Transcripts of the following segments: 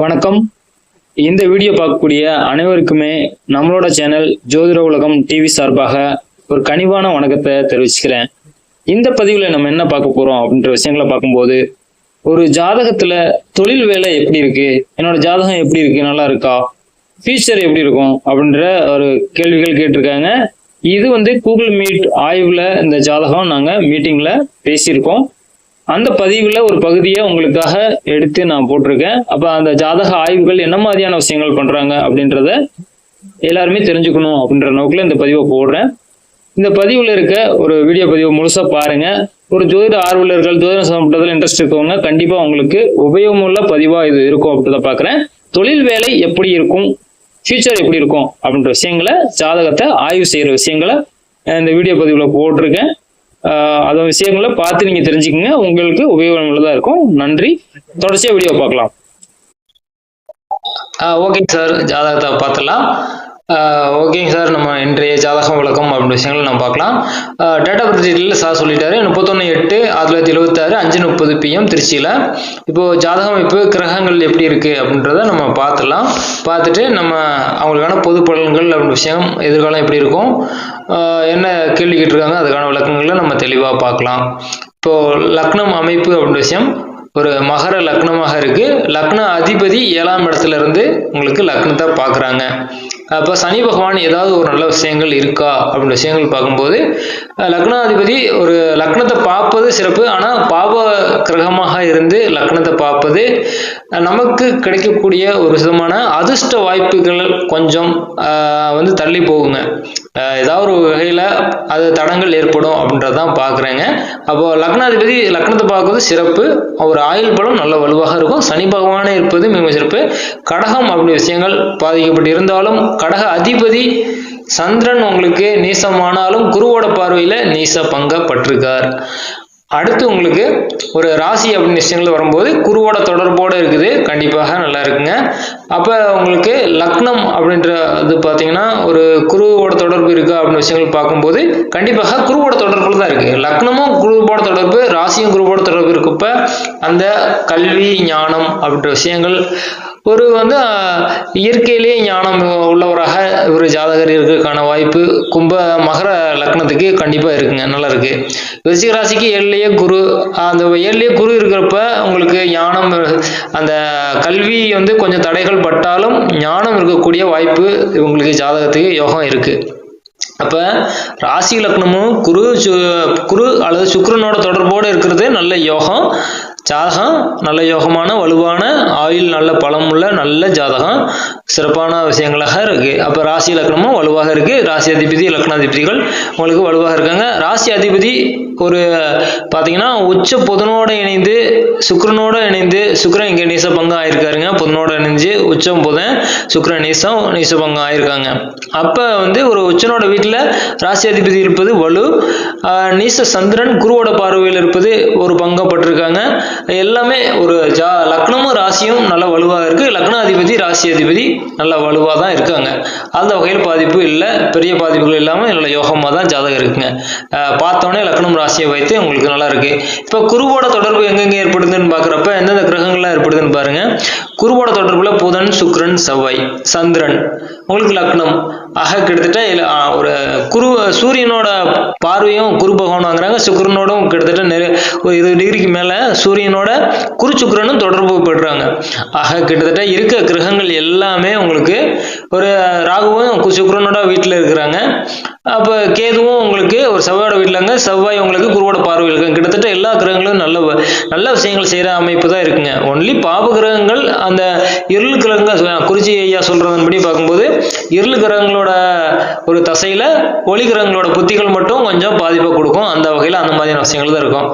வணக்கம். இந்த வீடியோ பார்க்கக்கூடிய அனைவருக்குமே நம்மளோட சேனல் ஜோதிட உலகம் டிவி சார்பாக ஒரு கனிவான வணக்கத்தை தெரிவிச்சுக்கிறேன். இந்த பதிவில் நம்ம என்ன பார்க்க போகிறோம் அப்படின்ற விஷயங்களை பார்க்கும்போது ஒரு ஜாதகத்தில் தொழில் வேலை எப்படி இருக்கு? என்னோட ஜாதகம் எப்படி இருக்கு? நல்லா இருக்கா? ஃபியூச்சர் எப்படி இருக்கும்? அப்படின்ற ஒரு கேள்விகள் கேட்டிருக்காங்க. இது வந்து கூகுள் மீட் ஆய்வில் இந்த ஜாதகம் நாங்கள் மீட்டிங்கில் பேசியிருக்கோம். அந்த பதிவில் ஒரு பகுதியை உங்களுக்காக எடுத்து நான் போட்டிருக்கேன். அப்போ அந்த ஜாதக ஆய்வுகள் என்ன மாதிரியான விஷயங்கள் பண்ணுறாங்க அப்படின்றத எல்லாருமே தெரிஞ்சுக்கணும் அப்படின்ற நோக்கில் இந்த பதிவை போடுறேன். இந்த பதிவில் இருக்க ஒரு வீடியோ பதிவை முழுசாக பாருங்க. ஒரு ஜோதிட ஆர்வலர்கள் ஜோதிடம் சம்பந்தத்தில் இன்ட்ரெஸ்ட் இருக்கவங்க கண்டிப்பாக உங்களுக்கு உபயோகமுள்ள பதிவாக இது இருக்கும் அப்படின்றத பார்க்குறேன் தொழில் வேலை எப்படி இருக்கும்? ஃபியூச்சர் எப்படி இருக்கும்? அப்படின்ற விஷயங்களை ஜாதகத்தை ஆய்வு செய்கிற விஷயங்களை இந்த வீடியோ பதிவில் போட்டிருக்கேன். அந்த விஷயங்களை பார்த்து நீங்கள் தெரிஞ்சுக்கங்க. உங்களுக்கு உபயோகமுள்ளதாக இருக்கும். நன்றி. தொடர்ச்சியாக வீடியோ பார்க்கலாம். ஓகே சார் ஜாதகத்தை பார்த்துடலாம். ஓகேங்க சார் நம்ம இன்றைய ஜாதகம் விளக்கம் அப்படின்ற விஷயங்களை நம்ம பார்க்கலாம். டேட்டா ஆஃப் பர்த் சார் சொல்லிட்டாரு. முப்பத்தொன்று எட்டு ஆயிரத்தி தொள்ளாயிரத்தி எழுபத்தாறு அஞ்சு முப்பது பிஎம் திருச்சியில். இப்போது ஜாதகம் அமைப்பு கிரகங்கள் எப்படி இருக்குது அப்படின்றத நம்ம பார்த்துடலாம். பார்த்துட்டு நம்ம அவங்களுக்கான பொது பலன்கள் அப்படின்ற விஷயம் எதிர்காலம் எப்படி இருக்கும் என்ன கேள்வி கேட்டிருக்காங்க அதுக்கான விளக்கங்களை நம்ம தெளிவாக பார்க்கலாம். இப்போது லக்னம் அமைப்பு அப்படின்ற விஷயம் ஒரு மகர லக்னமாக இருக்குது லக்ன அதிபதி ஏழாம் இடத்துல இருந்து உங்களுக்கு லக்னத்தை பார்க்குறாங்க. அப்போ சனி பகவான் ஏதாவது ஒரு நல்ல விஷயங்கள் இருக்கா அப்படின்ற விஷயங்கள் பார்க்கும்போது லக்னாதிபதி ஒரு லக்னத்தை பார்ப்பது சிறப்பு. ஆனால் பாவ கிரகமாக இருந்து லக்னத்தை பார்ப்பது நமக்கு கிடைக்கக்கூடிய ஒரு விதமான அதிர்ஷ்ட வாய்ப்புகள் கொஞ்சம் வந்து தள்ளி போகுங்க. ஏதாவது ஒரு வகையில் அது தடங்கள் ஏற்படும் அப்படின்றதான் பார்க்குறேங்க. அப்போ லக்னாதிபதி லக்னத்தை பார்க்கறது சிறப்பு. ஒரு ஆயுள் பலம் நல்ல வலுவாக இருக்கும். சனி பகவானே இருப்பது மிக சிறப்பு. கடகம் அப்படி விஷயங்கள் பாதிக்கப்பட்டு இருந்தாலும் கடக அதிபதி சந்திரன் உங்களுக்கு நீசமானாலும் குருவோட பார்வையில நீச பங்கப்பட்டிருக்கார். அடுத்து உங்களுக்கு ஒரு ராசி அப்படின்னு விஷயங்கள் வரும்போது குருவோட தொடர்போடு இருக்குது. கண்டிப்பாக நல்லா இருக்குங்க. அப்போ உங்களுக்கு லக்னம் அப்படின்ற இது பார்த்தீங்கன்னா ஒரு குருவோட தொடர்பு இருக்கா அப்படின்னு விஷயங்கள் பார்க்கும்போது கண்டிப்பாக குருவோட தொடர்புல தான் இருக்குது லக்னமும் குருவோட தொடர்பு ராசியும் குருவோட தொடர்பு இருக்கப்ப அந்த கல்வி ஞானம் அப்படின்ற விஷயங்கள் ஒரு வந்து இயற்கையிலேயே ஞானம் உள்ளவராக ஒரு ஜாதகர் இருக்கிறதுக்கான வாய்ப்பு கும்ப மகர லக்னத்துக்கு கண்டிப்பாக இருக்குங்க நல்லா இருக்கு. விருச்சிக ராசிக்கு ஏழுலேயே குரு அந்த ஏழுலேயே குரு இருக்கிறப்ப உங்களுக்கு ஞானம் அந்த கல்வி வந்து கொஞ்சம் தடைகள் பட்டாலும் ஞானம் இருக்கக்கூடிய வாய்ப்பு உங்களுக்கு ஜாதகத்துக்கு யோகம் இருக்கு. அப்போ ராசி லக்னமும் குரு சு- குரு அல்லது சுக்கரனோட தொடர்போடு இருக்கிறது நல்ல யோகம். ஜாதகம் நல்ல யோகமான வலுவான ஆயுள் நல்ல பலமுள்ள நல்ல ஜாதகம். சிறப்பான விஷயங்களாக இருக்கு. அப்போ ராசி இலக்கணமும் வலுவாக இருக்கு. ராசி அதிபதி இலக்கணாதிபதிகள் உங்களுக்கு வலுவாக இருக்காங்க. ராசி அதிபதி ஒரு பார்த்தீங்கன்னா உச்ச புதனோடு இணைந்து சுக்கிரனோட இணைந்து சுக்கரன் இங்கே நீச பங்கம் ஆயிருக்காருங்க. புதனோட இணைஞ்சு உச்சம் புதன் சுக்கரன் நீசம் நீச பங்கம் ஆயிருக்காங்க. அப்போ வந்து ஒரு உச்சனோட வீட்டில் ராசி அதிபதி இருப்பது வலு. நீச சந்திரன் குருவோட பார்வையில் இருப்பது ஒரு பங்கப்பட்டிருக்காங்க எல்லாமே ஒரு ஜா லக்னமும் ராசியும் நல்ல வலுவாக இருக்குது லக்னாதிபதி ராசி அதிபதி நல்ல வலுவாக தான் இருக்காங்க. அந்த வகையில் பாதிப்பு இல்லை. பெரிய பாதிப்புகள் இல்லாமல் நல்ல யோகமாக தான் ஜாதகம் இருக்குங்க. பார்த்தோன்னே லக்னம் ராசியை வைத்து உங்களுக்கு நல்லா இருக்கு. இப்போ குருவோட தொடர்பு எங்கெங்க ஏற்படுதுன்னு பார்க்குறப்ப எந்தெந்த கிரகங்கள்லாம் ஏற்படுதுன்னு பாருங்க. குருவோட தொடர்புல புதன் சுக்ரன் செவ்வாய் சந்திரன். உங்களுக்கு லக்னம். ஆக கிட்டத்தட்ட ஒரு குரு சூரியனோட பார்வையும் குரு பகவான் வாங்குறாங்க. சுக்ரனோடும் கிட்டத்தட்ட நிறைய ஒரு இருபது டிகிரிக்கு மேல சூரியனோட குருச்சுக்கரனும் தொடர்பு பெறுறாங்க. ஆக கிட்டத்தட்ட இருக்க கிரகங்கள் எல்லாமே உங்களுக்கு ஒரு ராகுவும் சுக்கரனோட வீட்டில் இருக்கிறாங்க. அப்போ கேதுவும் உங்களுக்கு ஒரு செவ்வாயோட வீட்டிலங்க செவ்வாய் உங்களுக்கு குருவோட பார்வையில் இருக்கும் கிட்டத்தட்ட எல்லா கிரகங்களும் நல்ல நல்ல விஷயங்கள் செய்கிற அமைப்பு தான் இருக்குங்க. ஒன்லி பாப கிரகங்கள் அந்த இருள் கிரகங்கள் குறிச்சி ஐயா சொல்றதன்படி பார்க்கும்போது இருள் கிரகங்களோட ஒரு தசையில ஒளி கிரகங்களோட புத்திகள் மட்டும் கொஞ்சம் பாதிப்பை கொடுக்கும். அந்த வகையில் அந்த மாதிரியான விஷயங்கள் தான் இருக்கும்.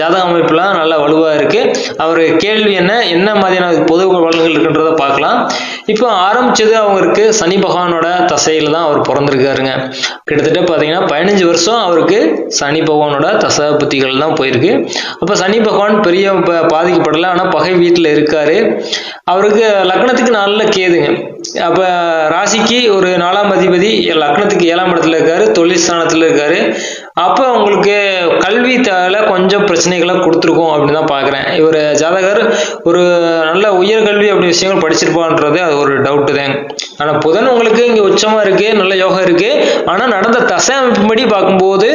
ஜாதக அமைப்புலாம் நல்லா வலுவாக இருக்கு. அவர் கேள்வி என்ன? என்ன மாதிரியான பொது வளங்கள் இருக்குன்றத பார்க்கலாம். இப்போ ஆரம்பித்தது அவருக்கு சனி பகவானோட தசையில் தான் அவர் பிறந்திருக்காருங்க. கிட்டத்தட்ட பார்த்தீங்கன்னா பதினஞ்சு வருஷம் அவருக்கு சனி பகவானோட தசை புத்திகள் தான் போயிருக்கு. அப்போ சனி பகவான் பெரிய ப- பாதிக்கப்படலை. ஆனால் பகை வீட்டில் இருக்காரு. அவருக்கு லக்னத்துக்கு நல்ல கேதுங்க. அப்போ ராசிக்கு ஒரு நாலாம் அதிபதி லக்னத்துக்கு ஏழாம் இடத்துல இருக்காரு. தொழில் ஸ்தானத்தில் இருக்காரு. அப்ப உங்களுக்கு கல்வி தேவையில கொஞ்சம் பிரச்சனைகளை கொடுத்துருக்கோம் அப்படின்னு தான் பாக்குறேன். இவர் ஜாதகர் ஒரு நல்ல உயர்கல்வி அப்படி விஷயங்கள் படிச்சிருப்பான்றது அது ஒரு டவுட்டு தான். ஆனா புதன் உங்களுக்கு இங்க உச்சமா இருக்கு நல்ல யோகம் இருக்கு. ஆனா நடந்த தசை அமைப்புப்படி பார்க்கும்போது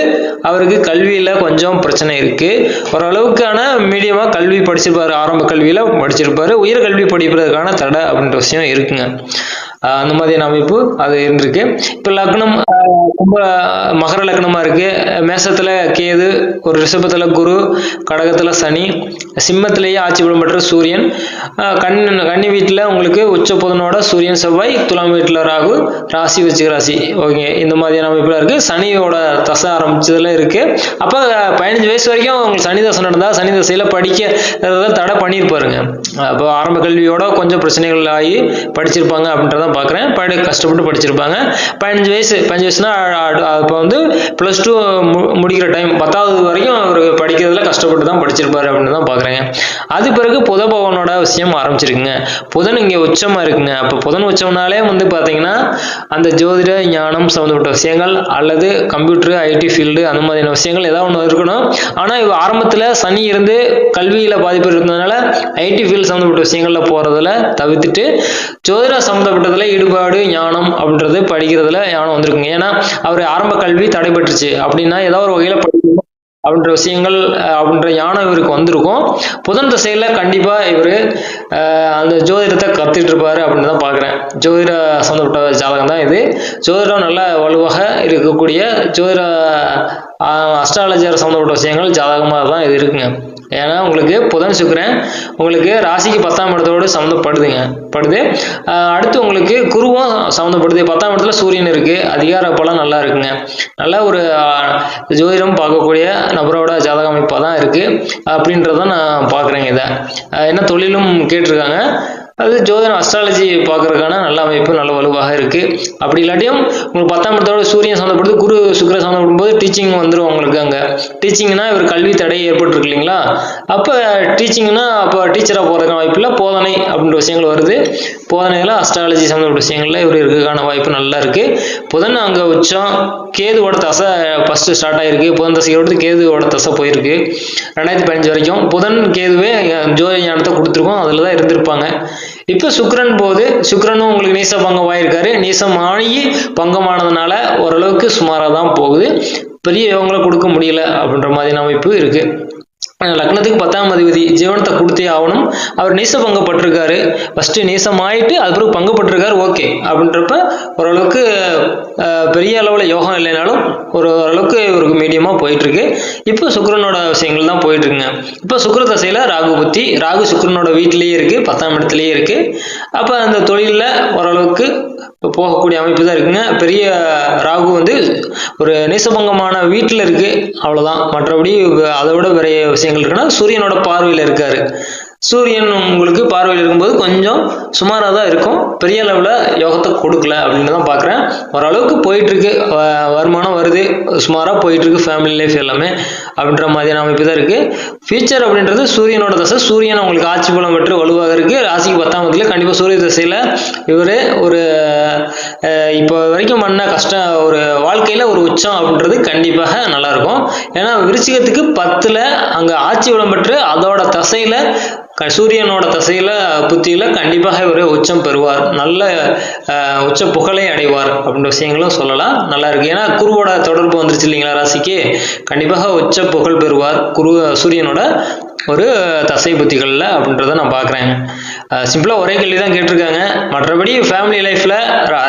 அவருக்கு கல்வியில கொஞ்சம் பிரச்சனை இருக்கு. ஓரளவுக்கான மீடியமா கல்வி படிச்சிருப்பாரு ஆரம்ப கல்வியில படிச்சிருப்பாரு. உயர்கல்வி படிப்பதற்கான தடை அப்படின்ற விஷயம் இருக்குங்க. அந்த மாதிரியான அமைப்பு அது இருந்திருக்கு. இப்போ லக்னம் கும்ப மகர லக்னமா இருக்கு. மேசத்துல கேது ஒரு ரிஷபத்துல குரு கடகத்துல சனி சிம்மத்திலேயே ஆட்சி பலம் பெற்ற சூரியன். கண் கன்னி வீட்டில் உங்களுக்கு உச்ச புதனோட சூரியன் செவ்வாய் துலாம் வீட்டில் ராகு ராசி வச்சு ராசி. ஓகே இந்த மாதிரியான அமைப்புல இருக்கு. சனியோட தசை ஆரம்பிச்சதுல இருக்கு. அப்போ பதினஞ்சு வயசு வரைக்கும் உங்களுக்கு சனி தசை நடந்தா சனி தசையில படிக்க தடை பண்ணியிருப்பாருங்க. அப்போ ஆரம்ப கல்வியோட கொஞ்சம் பிரச்சனைகள் ஆகி படிச்சிருப்பாங்க அப்படின்றதான் பார்க்குறேன் படி கஷ்டப்பட்டு படிச்சிருப்பாங்க. பதினஞ்சு வயசு பதினஞ்சு வயசுனா அப்போ வந்து ப்ளஸ் டூ முடிக்கிற டைம் பத்தாவது வரைக்கும் அவர் படிக்கிறதுல கஷ்டப்பட்டு தான் படிச்சிருப்பாரு அப்படின்னு தான் பார்க்குறேங்க அது பிறகு புத பவனோட விஷயம் ஆரம்பிச்சிருக்குங்க. புதன் இங்கே உச்சமாக இருக்குங்க. அப்போ புதன் உச்சம்னாலே வந்து பார்த்தீங்கன்னா அந்த ஜோதிட ஞானம் சம்மந்தப்பட்ட விஷயங்கள் அல்லது கம்ப்யூட்டர் ஐடி ஃபீல்டு அந்த மாதிரியான விஷயங்கள் ஏதாவது ஒன்று இருக்கணும். ஆனால் இவ ஆரம்பத்தில் சனி இருந்து கல்வியில் பாதிப்பு இருந்ததுனால ஐடி ஃபீல்டு சம்மந்தப்பட்ட விஷயங்களில் போகிறதுல தவிர்த்துட்டு ஜோதிட சம்மந்தப்பட்டதில் ஈடுபாடு ஞானம் அப்படின்றது படிக்கிறதுல ஞானம் வந்திருக்குங்க. ஏன்னா அவர் ஆரம்ப கல்வி தடைபட்டுருச்சு. அப்படின்னா ஏதோ ஒரு வகையில படிக்கணும் அப்படின்ற விஷயங்கள் அப்படின்ற ஞானம் இவருக்கு வந்திருக்கும். புதன் திசையில கண்டிப்பா இவர் அந்த ஜோதிடத்தை கத்துட்டு இருப்பாரு அப்படின்னு தான் பார்க்குறேன் ஜோதிட சம்மந்தப்பட்ட ஜாதகம் தான் இது. ஜோதிடம் நல்ல வலுவாக இருக்கக்கூடிய ஜோதிட அஸ்ட்ராலஜர் சம்மந்தப்பட்ட விஷயங்கள் ஜாதகமாக தான் இது இருக்குங்க. ஏன்னா உங்களுக்கு புதன் சுக்கிரன் உங்களுக்கு ராசிக்கு பத்தாம் இடத்தோடு சம்மந்தப்படுதுங்க. படுது. அடுத்து உங்களுக்கு குருவும் சம்மந்தப்படுது. பத்தாம் இடத்துல சூரியன் இருக்குது அதிகார பலம் நல்லா இருக்குங்க. நல்ல ஒரு ஜோதிடம் பார்க்கக்கூடிய நபரோட ஜாதக அமைப்பாக தான் இருக்குது அப்படின்றத நான் பார்க்குறேங்க இதை. என்ன தொழிலும் கேட்டிருக்காங்க. அது ஜோதிடம் அஸ்ட்ராலஜி பார்க்கறதுக்கான நல்ல அமைப்பு நல்ல வலுவாக இருக்குது அப்படி இல்லாட்டியும் உங்களுக்கு பத்தாம் இடத்தோட சூரியன் சம்மந்தப்படுது குரு சுக்கர சம்மந்தப்படும் போது டீச்சிங் வந்துடும் உங்களுக்கு அங்கே. டீச்சிங்னா இவர் கல்வி தடை ஏற்பட்டிருக்கு இல்லைங்களா? அப்போ டீச்சிங்னா அப்போ டீச்சராக போகிறதுக்கான வாய்ப்பு இல்லை போதனை அப்படின்ற விஷயங்கள் வருது. போதனைகள் அஸ்ட்ராலஜி சம்மந்தப்பட்ட விஷயங்கள்ல இவர் இருக்கிறதுக்கான வாய்ப்பு நல்லா இருக்கு. புதன் அங்கே உச்சம் கேதுவோட தசை ஃபர்ஸ்ட் ஸ்டார்ட் ஆயிருக்கு. புதன் தசையோட கேதுவோட தசை போயிருக்கு. ரெண்டாயிரத்தி பதினஞ்சு வரைக்கும். புதன் கேதுவே ஜோதி ஞானத்தை கொடுத்துருக்கோம். அதில் தான் இருந்திருப்பாங்க. இப்போ சுக்கரன் போது சுக்கரனும் உங்களுக்கு நீச பங்கம் ஆயிருக்காரு நீசம் ஆகி பங்கமானதுனால ஓரளவுக்கு சுமாராக தான் போகுது. பெரிய இவங்களை கொடுக்க முடியல அப்படின்ற மாதிரியான அமைப்பு இருக்குது லக்னத்துக்கு பத்தாம் அதிபதி ஜீவனத்தை கொடுத்தே ஆகணும். அவர் நீச பங்கப்பட்டிருக்காரு. ஃபர்ஸ்ட் நீசம் ஆயிட்டு அது பிறகு பங்குப்பட்டிருக்காரு ஓகே அப்படின்றப்ப ஓரளவுக்கு பெரிய அளவில் யோகம் இல்லைனாலும் ஒரு ஓரளவுக்கு இவருக்கு மீடியமாக போயிட்டுருக்கு. இப்போ சுக்கரனோட விஷயங்கள் தான் போயிட்டுருக்குங்க. இப்போ சுக்கர தசையில் ராகு புத்தி ராகு சுக்கரனோட வீட்டிலேயே இருக்குது பத்தாம் இடத்துலையே இருக்குது அப்போ அந்த தொழிலில் ஓரளவுக்கு போகக்கூடிய அமைப்பு தான் இருக்குங்க பெரிய ராகு வந்து ஒரு நேசபங்கமான வீட்டில் இருக்கு அவ்வளோதான் மற்றபடி அதை விட வேற விஷயங்கள் இருக்குன்னா சூரியனோட பார்வையில் இருக்காரு. சூரியன் உங்களுக்கு பார்வையில் இருக்கும்போது கொஞ்சம் சுமாராக தான் இருக்கும். பெரிய அளவில் யோகத்தை கொடுக்கல அப்படின்னு தான் பார்க்குறேன் ஓரளவுக்கு போயிட்டுருக்கு வ- வருமானம் வருது. சுமாராக போயிட்டுருக்கு ஃபேமிலி லைஃப் எல்லாமே. அப்படின்ற மாதிரியான அமைப்பு தான் இருக்கு. ஃபியூச்சர் அப்படின்றது சூரியனோட தசை. சூரியன் உங்களுக்கு ஆட்சி பலம் பெற்று வலுவாக இருக்கு. ராசிக்கு பத்தாம் இடத்துல கண்டிப்பாக சூரிய தசையில் இவர் ஒரு இப்போ வரைக்கும் பண்ண கஷ்டம் ஒரு வாழ்க்கையில் ஒரு உச்சம் அப்படின்றது கண்டிப்பாக நல்லா இருக்கும் ஏன்னா விருச்சிகத்துக்கு பத்தில் அங்கே ஆட்சி பலம் பெற்று அதோட தசையில் க- சூரியனோட தசையில புத்தியில கண்டிப்பாக இவர் உச்சம் பெறுவார். நல்ல உச்ச புகழை அடைவார் அப்படின்ற விஷயங்களும் சொல்லலாம். நல்லா இருக்கு. ஏன்னா குருவோட தொடர்பு வந்துருச்சு இல்லைங்களா ராசிக்கு? கண்டிப்பாக உச்ச புகழ் பெறுவார் குரு சூரியனோட ஒரு தசை புத்திகளில் அப்படின்றத நான் பார்க்குறேன். சிம்பிளாக ஒரே கேள்வி தான் கேட்டிருக்காங்க. மற்றபடி ஃபேமிலி லைஃப்பில்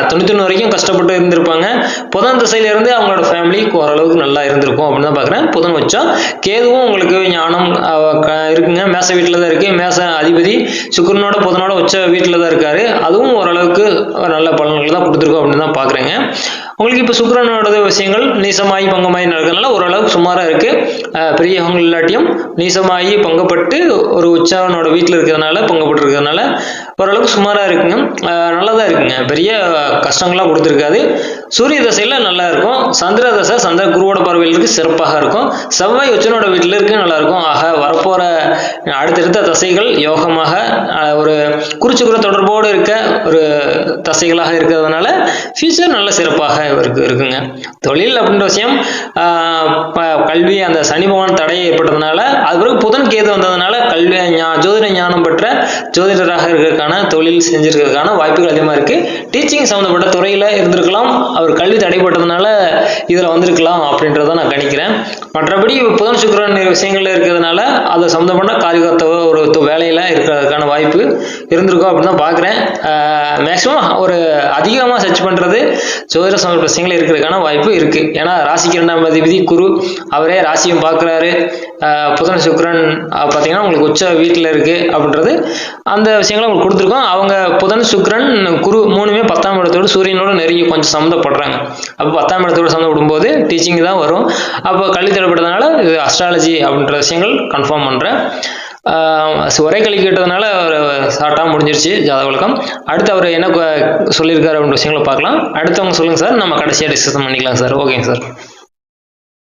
தொண்ணூத்தொன்று வரைக்கும் கஷ்டப்பட்டு இருந்திருப்பாங்க. புதன் திசையிலேருந்து அவங்களோட ஃபேமிலி ஓரளவுக்கு நல்லா இருந்திருக்கும் அப்படின்னு தான் பார்க்குறேன் புதன் வச்சா கேதுவும் உங்களுக்கு ஞானம் க- இருக்குங்க. மேச வீட்டில் தான் இருக்குது மேச அதிபதி சுக்கரனோட புதனோட உச்ச வீட்டில் தான் இருக்காரு. அதுவும் ஓரளவுக்கு ஒரு நல்ல பலன்கள் தான் கொடுத்துருக்கோம் அப்படின்னு தான் பார்க்குறேங்க உங்களுக்கு இப்போ சுக்கரனோட விஷயங்கள் நீசமாகி பங்கமாகி நடக்கிறதுனால ஓரளவுக்கு சுமாராக இருக்குது பெரியவங்க இல்லாட்டியும் நீசமாகி பங்கப்பட்டு ஒரு உச்சவனோட வீட்டில் இருக்கிறதுனால பங்கப்பட்டு இருக்கிறதுனால ஓரளவுக்கு சுமாராக இருக்குங்க. நல்லா தான் இருக்குங்க. பெரிய கஷ்டங்கள்லாம் கொடுத்துருக்காது. சூரிய தசையில் நல்லா இருக்கும். சந்திர தசை சந்திர குருவோட பார்வையில் இருக்கு சிறப்பாக இருக்கும். செவ்வாய் உச்சனோட வீட்டில் இருக்கு நல்லா இருக்கும். ஆக வரப்போற அடுத்தடுத்த தசைகள் யோகமாக ஒரு குருச்சுக்குர தொடர்போடு இருக்க ஒரு தசைகளாக இருக்கிறதுனால ஃபியூச்சர் நல்ல சிறப்பாக இவருக்கு இருக்குங்க. தொழில் அப்படின்ற விஷயம் ப- கல்வி அந்த சனி பகவான் தடை ஏற்பட்டதுனால அது பிறகு புதன் கேது வந்ததுனால கல்வி ஜோதிட ஞானம் பெற்ற ஜோதிடராக இருக்கிறதுக்கான தொழில் செஞ்சிருக்கிறதுக்கான வாய்ப்புகள் அதிகமாக இருக்கு. டீச்சிங் சம்மந்தப்பட்ட துறையில் இருந்திருக்கலாம் அவர் கல்வி தடைப்பட்டதுனால இதில் வந்திருக்கலாம் அப்படின்றத நான் கணிக்கிறேன். மற்றபடி புதன் சுக்கரன் விஷயங்கள்ல இருக்கிறதுனால அதை சம்மந்தப்பட்ட காலிகத்தவ ஒரு து- வேலையில இருக்கிறதுக்கான வாய்ப்பு இருந்திருக்கும் அப்படின்னு தான் பார்க்குறேன் மேக்ஸிமம் ஒரு அதிகமாக சர்ச் பண்ணுறது ஜோதிட சம்மந்த விஷயங்கள் இருக்கிறதுக்கான வாய்ப்பு இருக்கு. ஏன்னா ராசிக்கு இரண்டாம் அதிபதி குரு அவரே ராசியும் பார்க்குறாரு புதன் சுக்கரன் பார்த்தீங்கன்னா உங்களுக்கு உச்ச வீட்டில் இருக்கு அப்படின்றது அந்த விஷயங்களை உங்களுக்கு கொடுத்துருக்கோம். அவங்க புதன் சுக்கரன் குரு மூணுமே பத்தாம் இடத்தோடு சூரியனோட நெருங்கி கொஞ்சம் சம்மந்தப்படுறாங்க. அப்போ பத்தாம் இடத்தோட சம்மந்தப்படும் விடும்போது டீச்சிங் தான் வரும். அப்போ கல்வி தரப்பட்டதுனால இது அஸ்ட்ராலஜி அப்படின்ற விஷயங்கள் கன்ஃபார்ம் பண்ணுறேன் ஒரே கல்வி கேட்டதுனால ஒரு ஷார்ட்டாக முடிஞ்சிருச்சு ஜாதக விளக்கம். அடுத்து அவர் என்ன சொல்லியிருக்காரு அப்படின்ற விஷயங்களை பார்க்கலாம். அடுத்தவங்க சொல்லுங்கள் சார். நம்ம கடைசியாக டிஸ்கஷன் பண்ணிக்கலாம் சார். ஓகேங்க சார்.